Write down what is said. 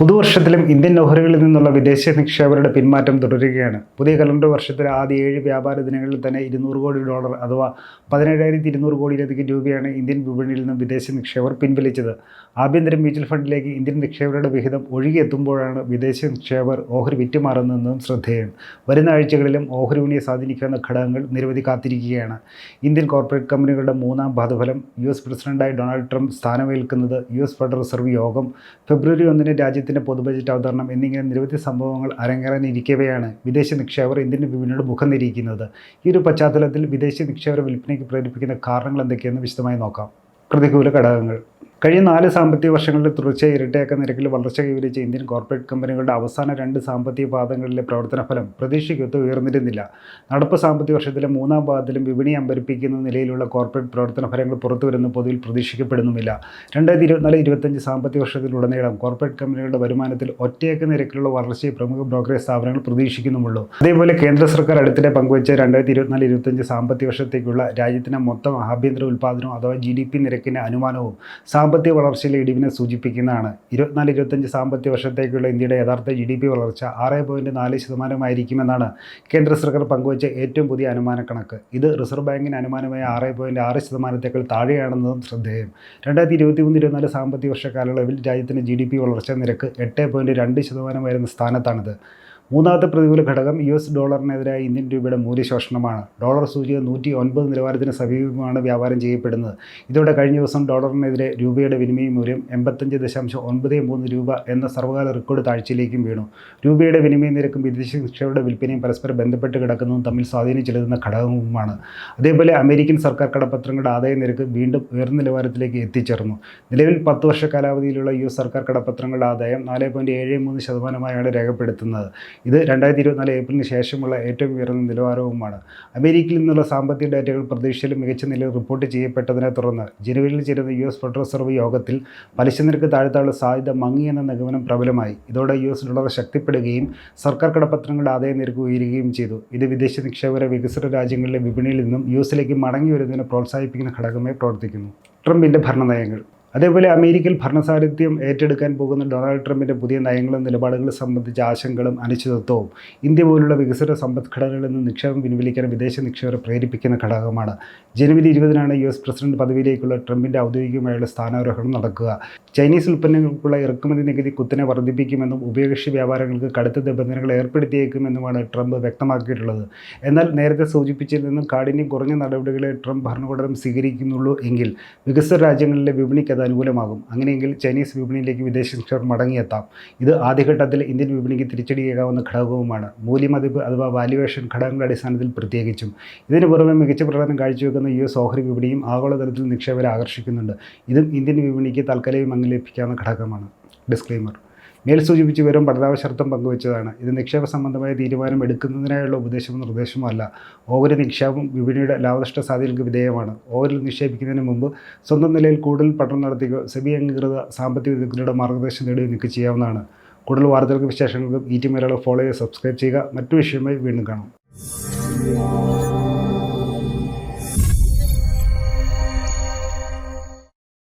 പുതുവർഷത്തിലും Indian ഓഹരികളിൽ നിന്നുള്ള വിദേശ നിക്ഷേപകരുടെ പിന്മാറ്റം തുടരുകയാണ്. പുതിയ കലണ്ടർ വർഷത്തിലെ ആദ്യ ഏഴ് വ്യാപാര ദിനങ്ങളിൽ തന്നെ ഇരുന്നൂറ് കോടി ഡോളർ അഥവാ പതിനേഴായിരത്തി ഇരുന്നൂറ് കോടിയിലധികം രൂപയാണ് ഇന്ത്യൻ വിപണിയിൽ നിന്നും വിദേശ നിക്ഷേപർ പിൻവലിച്ചത്. ആഭ്യന്തര മ്യൂച്വൽ ഫണ്ടിലേക്ക് ഇന്ത്യൻ നിക്ഷേപകരുടെ വിഹിതം ഒഴുകിയെത്തുമ്പോഴാണ് വിദേശ നിക്ഷേപർ ഓഹരി വിറ്റുമാറുന്നതെന്നും ശ്രദ്ധേയം വരുന്ന ആഴ്ചകളിലും ഓഹരി വിപണിയെ സ്വാധീനിക്കുന്ന ഘടകങ്ങൾ നിരവധി കാത്തിരിക്കുകയാണ്. ഇന്ത്യൻ കോർപ്പറേറ്റ് കമ്പനികളുടെ മൂന്നാം പാദഫലം യു എസ് പ്രസിഡന്റായി ഡൊണാൾഡ് ട്രംപ് സ്ഥാനമേൽക്കുന്നത് യു എസ് ഫെഡറൽ റിസർവ് യോഗം ഫെബ്രുവരി ഒന്നിന് രാജ്യത്തിന്റെ പൊതു ബജറ്റ് അവതരണം എന്നിങ്ങനെ നിരവധി സംഭവങ്ങൾ അരങ്ങേറാനിരിക്കവെയാണ് വിദേശ നിക്ഷേപകർ ഇന്ത്യൻ വിപണിയുടെ മുഖം നിരീക്കുന്നത് ഈ ഒരു പശ്ചാത്തലത്തിൽ വിദേശ നിക്ഷേപ വിൽപ്പനയ്ക്ക് പ്രേരിപ്പിക്കുന്ന കാരണങ്ങൾ എന്തൊക്കെയെന്ന് വിശദമായി നോക്കാം. പ്രതികൂല ഘടകങ്ങൾ. കഴിഞ്ഞ നാല് സാമ്പത്തിക വർഷങ്ങളിൽ തുടർച്ചയായി ഇരട്ടയാക്ക നിരക്കിൽ വളർച്ച കൈവരിച്ച ഇന്ത്യൻ കോർപ്പറേറ്റ് കമ്പനികളുടെ അവസാന രണ്ട് സാമ്പത്തിക പാദങ്ങളിലെ പ്രവർത്തന ഫലം പ്രതീക്ഷയ്ക്കൊത്ത് ഉയർന്നിരുന്നില്ല. നടപ്പ് സാമ്പത്തിക വർഷത്തിലെ മൂന്നാം പാദത്തിലും വിപണി അമ്പരിപ്പിക്കുന്ന നിലയിലുള്ള കോർപ്പറേറ്റ് പ്രവർത്തന ഫലങ്ങൾ പുറത്തുവരുന്ന പൊതുവിൽ പ്രതീക്ഷിക്കപ്പെടുന്നുമില്ല. രണ്ടായിരത്തി ഇരുപത്തിനാല് ഇരുപത്തഞ്ച് സാമ്പത്തിക വർഷത്തിലുടനീളം കോർപ്പറേറ്റ് കമ്പനികളുടെ വരുമാനത്തിൽ ഒറ്റയേക്ക നിരക്കിലുള്ള വളർച്ചയെ പ്രമുഖ ബ്രോക്കറേജ് സ്ഥാപനങ്ങൾ പ്രതീക്ഷിക്കുന്നുമുള്ളൂ. അതേപോലെ കേന്ദ്ര സർക്കാർ അടുത്തിടെ പങ്കുവച്ച രണ്ടായിരത്തി ഇരുപത്തിനാല് ഇരുപത്തഞ്ച് സാമ്പത്തിക വർഷത്തേക്കുള്ള രാജ്യത്തിന്റെ മൊത്തം ആഭ്യന്തര ഉൽപ്പാദനവും അഥവാ ജി ഡി പി നിരക്കിന്റെ അനുമാനവും സാമ്പത്തിക വളർച്ചയിലെ ഇടിവിനെ സൂചിപ്പിക്കുന്നതാണ്. ഇരുപത്തിനാല് ഇരുപത്തഞ്ച് സാമ്പത്തിക വർഷത്തേക്കുള്ള ഇന്ത്യയുടെ യഥാർത്ഥ ജി ഡി പി വളർച്ച ആറ് പോയിന്റ് നാല് ശതമാനമായിരിക്കുമെന്നാണ് കേന്ദ്ര സർക്കാർ പങ്കുവച്ച ഏറ്റവും പുതിയ അനുമാന കണക്ക് ഇത് റിസർവ് ബാങ്കിന്റെ അനുമാനമായ ആറ് പോയിന്റ് ആറ് ശതമാനത്തേക്കാൾ താഴെയാണെന്നതും ശ്രദ്ധേയം. രണ്ടായിരത്തി ഇരുപത്തി മൂന്ന് ഇരുപത്തിനാല് സാമ്പത്തിക വർഷ കാലയളവിൽ രാജ്യത്തിന്റെ ജി ഡി പി വളർച്ചാ നിരക്ക് എട്ട് പോയിന്റ് രണ്ട് ശതമാനം വരുന്ന സ്ഥാനത്താണിത്. മൂന്നാമത്തെ പ്രതികൂല ഘടകം യു എസ് ഡോളറിനെതിരായ ഇന്ത്യൻ രൂപയുടെ മൂല്യശോഷണമാണ് ഡോളർ സൂചിക നൂറ്റി ഒൻപത് നിലവാരത്തിന് സമീപമാണ് വ്യാപാരം ചെയ്യപ്പെടുന്നത്. ഇതോടെ കഴിഞ്ഞ ദിവസം ഡോളറിനെതിരെ രൂപയുടെ വിനിമയ മൂല്യം എൺപത്തഞ്ച് ദശാംശം ഒൻപത് മൂന്ന് രൂപ എന്ന സർവകാല റെക്കോർഡ് താഴ്ചയിലേക്കും വീണു. രൂപയുടെ വിനിമയ നിരക്കും വിദേശ നിക്ഷേപയുടെ വിൽപ്പനയും പരസ്പരം ബന്ധപ്പെട്ട് കിടക്കുന്നതും തമ്മിൽ സ്വാധീനം ചെലുത്തുന്ന ഘടകവുമാണ്. അതേപോലെ അമേരിക്കൻ സർക്കാർ കടപ്പത്രങ്ങളുടെ ആദായ നിരക്ക് വീണ്ടും ഉയർന്ന നിലവാരത്തിലേക്ക് എത്തിച്ചേർന്നു. നിലവിൽ പത്ത് വർഷ കാലാവധിയിലുള്ള യു എസ് സർക്കാർ കടപ്പത്രങ്ങളുടെ ആദായം നാല് പോയിന്റ് ഏഴ് മൂന്ന് ശതമാനമായാണ് രേഖപ്പെടുത്തുന്നത്. ഇത് രണ്ടായിരത്തി ഇരുപത്തിനാല് ഏപ്രിലിന് ശേഷമുള്ള ഏറ്റവും ഉയർന്ന നിലവാരവുമാണ്. അമേരിക്കയിൽ നിന്നുള്ള സാമ്പത്തിക ഡാറ്റകൾ പ്രതീക്ഷയിലും മികച്ച നിലയിൽ റിപ്പോർട്ട് ചെയ്യപ്പെട്ടതിനെ തുടർന്ന് ജനുവരിയിൽ ചേരുന്ന യു എസ് ഫെഡറൽ റിസർവ് യോഗത്തിൽ പലിശ നിരക്ക് താഴ്ത്താനുള്ള സാധ്യത മങ്ങിയെന്ന നിഗമനം പ്രബലമായി. ഇതോടെ യു എസ് ഡോളർ ശക്തിപ്പെടുകയും സർക്കാർ കടപ്പത്രങ്ങളുടെ ആദായ നിരക്ക് ഉയരുകയും ചെയ്തു. ഇത് വിദേശ നിക്ഷേപകരെ വികസിത രാജ്യങ്ങളിലെ വിപണിയിൽ നിന്നും യു എസിലേക്ക് മടങ്ങി വരുന്നതിനെ പ്രോത്സാഹിപ്പിക്കുന്ന ഘടകമായി പ്രവർത്തിക്കുന്നു. ട്രംപിന്റെ ഭരണനയങ്ങൾ. അതേപോലെ അമേരിക്കയിൽ ഭരണസാരഥ്യം ഏറ്റെടുക്കാൻ പോകുന്ന ഡൊണാൾഡ് ട്രംപിന്റെ പുതിയ നയങ്ങളും നിലപാടുകളും സംബന്ധിച്ച ആശങ്കകളും അനിശ്ചിതത്വവും ഇന്ത്യ പോലുള്ള വികസിത സമ്പദ്ഘടനകളിൽ നിന്ന് നിക്ഷേപം പിൻവലിക്കാൻ വിദേശ നിക്ഷേപരെ പ്രേരിപ്പിക്കുന്ന ഘടകമാണ്. ജനുവരി ഇരുപതിനാണ് യു എസ് പ്രസിഡന്റ് പദവിയിലേക്കുള്ള ട്രംപിന്റെ ഔദ്യോഗികമായുള്ള സ്ഥാനാരോഹണം നടക്കുക. ചൈനീസ് ഉൽപ്പന്നങ്ങൾക്കുള്ള ഇറക്കുമതി നികുതി കുത്തനെ വർദ്ധിപ്പിക്കുമെന്നും ഉഭയകക്ഷി വ്യാപാരങ്ങൾക്ക് കടുത്ത നിബന്ധനകൾ ഏർപ്പെടുത്തിയേക്കുമെന്നുമാണ് ട്രംപ് വ്യക്തമാക്കിയിട്ടുള്ളത്. എന്നാൽ നേരത്തെ സൂചിപ്പിച്ചതിൽ നിന്നും കാഠിന്യം കുറഞ്ഞ നടപടികളെ ട്രംപ് ഭരണകൂടം സ്വീകരിക്കുന്നുള്ളൂ എങ്കിൽ വികസിത രാജ്യങ്ങളിലെ വിപണിക്ക് അത് അനുകൂലമാകും. അങ്ങനെയെങ്കിൽ ചൈനീസ് വിപണിയിലേക്ക് വിദേശ നിക്ഷേപം മടങ്ങിയെത്താം. ഇത് ആദ്യഘട്ടത്തിൽ ഇന്ത്യൻ വിപണിക്ക് തിരിച്ചടിയേക്കാവുന്ന ഘടകവുമാണ്. മൂല്യമതിപ്പ് അഥവാ വാല്യുവേഷൻ ഘടകങ്ങളുടെ അടിസ്ഥാനത്തിൽ പ്രത്യേകിച്ചും. ഇതിന് പുറമെ മികച്ച പ്രകടനം കാഴ്ചവെക്കുന്ന യു എസ് ഓഹരി വിപണിയും ആഗോളതലത്തിൽ നിക്ഷേപരെ ആകർഷിക്കുന്നുണ്ട്. ഇതും ഇന്ത്യൻ വിപണിക്ക് തൽക്കാലം അങ്ങ് ലഭിക്കാവുന്ന ഘടകമാണ്. ഡിസ്ക്ലെയിമർ. മേൽ സൂചിപ്പിച്ച് വിവരം പഠനാവശ്യർത്ഥം പങ്കുവച്ചതാണ് ഇത് നിക്ഷേപ സംബന്ധമായ തീരുമാനം എടുക്കുന്നതിനായുള്ള ഉപദേശമോ നിർദ്ദേശമോ അല്ല. ഓഹരി നിക്ഷേപം വിപണിയുടെ ലാഭനഷ്ട സാധ്യതകൾക്ക് വിധേയമാണ്. ഓഹരിൽ നിക്ഷേപിക്കുന്നതിന് മുമ്പ് സ്വന്തം നിലയിൽ കൂടുതൽ പഠനം നടത്തുകയോ സെബി അംഗീകൃത സാമ്പത്തിക വിദഗ്ധരുടെ മാർഗനിർദ്ദേശം നേടുകയോ നിങ്ങൾക്ക് ചെയ്യാവുന്നതാണ്. കൂടുതൽ വാർത്തകൾക്ക് വിശേഷങ്ങൾക്കും ഈ ടി മലയാളം ഫോളോ ചെയ്യുക സബ്സ്ക്രൈബ് ചെയ്യുക. മറ്റു വിഷയമായി വീണ്ടും കാണാം.